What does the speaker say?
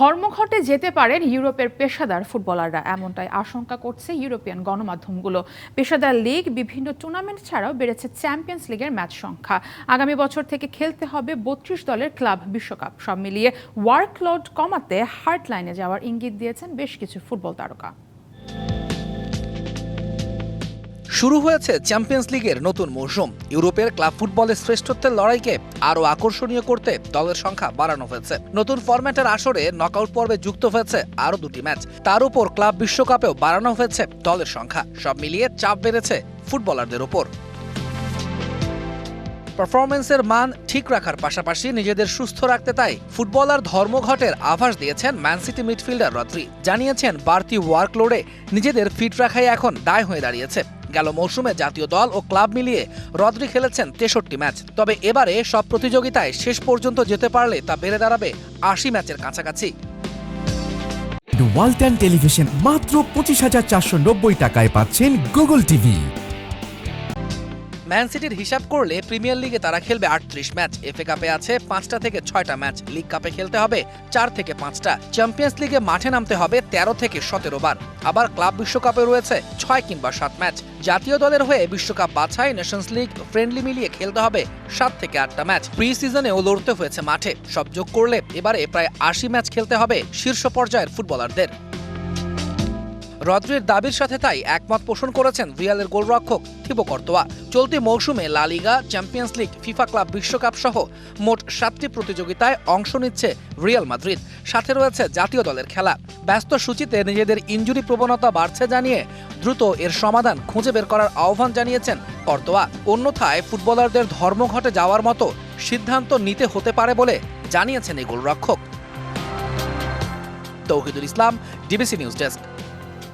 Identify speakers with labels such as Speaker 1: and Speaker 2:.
Speaker 1: ধর্মঘটে যেতে পারেন ইউরোপের পেশাদার ফুটবলাররা। এমনটাই আশঙ্কা করছে ইউরোপিয়ান গণমাধ্যমগুলো। পেশাদার লিগ বিভিন্ন টুর্নামেন্ট ছাড়াও বেড়েছে চ্যাম্পিয়ন্স লিগের ম্যাচ সংখ্যা। আগামী বছর থেকে খেলতে হবে বত্রিশ দলের ক্লাব বিশ্বকাপ। সব মিলিয়ে ওয়ার্কলোড কমাতে হার্ট লাইনে যাওয়ার ইঙ্গিত দিয়েছেন বেশ কিছু ফুটবল তারকা।
Speaker 2: শুরু হয়েছে চ্যাম্পিয়ন্স লিগের নতুন মৌসুম ইউরোপের ক্লাব ফুটবলের শ্রেষ্ঠত্বের লড়াইকে আরও আকর্ষণীয় করতে দলের সংখ্যা বাড়ানো হয়েছে। নতুন ফরম্যাটের আসরে নকআউট পর্বে যুক্ত হয়েছে আরও দুটি ম্যাচ। তার উপর ক্লাব বিশ্বকাপেও বাড়ানো হয়েছে দলের সংখ্যা। সব মিলিয়ে চাপ বেড়েছে ফুটবলারদের ওপর পারফরমেন্সের মান ঠিক রাখার পাশাপাশি নিজেদের সুস্থ রাখতে তাই ফুটবলার ধর্মঘটের আভাস দিয়েছেন ম্যান সিটি মিডফিল্ডার রদ্রি। জানিয়েছেন, বাড়তি ওয়ার্কলোডে নিজেদের ফিট রাখাই এখন দায় হয়ে দাঁড়িয়েছে। গেল মৌসুমে জাতীয় দল ও ক্লাব মিলিয়ে রদ্রি খেলেছেন তেষট্টি ম্যাচ। তবে এবারে সব প্রতিযোগিতায় শেষ পর্যন্ত যেতে পারলে তা বেড়ে দাঁড়াবে আশি ম্যাচের কাছাকাছি।
Speaker 3: ওয়ালটন টেলিভিশন মাত্র পঁচিশ হাজার চারশো নব্বই টাকায় পাচ্ছেন গুগল টিভি।
Speaker 2: ম্যান সিটির হিসাব করলে প্রিমিয়ার লিগে তারা খেলবে আটত্রিশ ম্যাচ। এফএ কাপে আছে পাঁচটা থেকে ছয়টা ম্যাচ। লিগ কাপে খেলতে হবে চার থেকে পাঁচটা। চ্যাম্পিয়ন্স লিগে মাঠে নামতে হবে তেরো থেকে সতেরো বার। আবার ক্লাব বিশ্বকাপে রয়েছে ছয় কিংবা সাত ম্যাচ। জাতীয় দলের হয়ে বিশ্বকাপ বাছাই নেশনস লিগ ফ্রেন্ডলি মিলিয়ে খেলতে হবে সাত থেকে আটটা ম্যাচ। প্রি সিজনেও লড়তে হয়েছে মাঠে। সব যোগ করলে এবারে প্রায় আশি ম্যাচ খেলতে হবে শীর্ষ পর্যায়ের ফুটবলারদের রদ্রির দাবির সাথে তাই একমত পোষণ করেছেন রিয়ালের গোলরক্ষক থিবো কর্তোয়া। চলতি মৌসুমে La Liga, Champions League, FIFA club, বিশ্বকাপ সহ মোট সাতটি প্রতিযোগিতায় অংশ নিচ্ছে রিয়াল মাদ্রিদ। সাথে রয়েছে জাতীয় দলের খেলা। ব্যস্ত সূচিতে নিজেদের ইঞ্জুরি প্রবণতা বাড়ছে জানিয়ে দ্রুত এর সমাধান খুঁজে বের করার আহ্বান জানিয়েছেন কর্তোয়া। অন্যথায় ফুটবলারদের ধর্মঘটে যাওয়ার মতো সিদ্ধান্ত নিতে হতে পারে বলে জানিয়েছেন এই গোলরক্ষক। Tauhidul Islam, DBC news desk.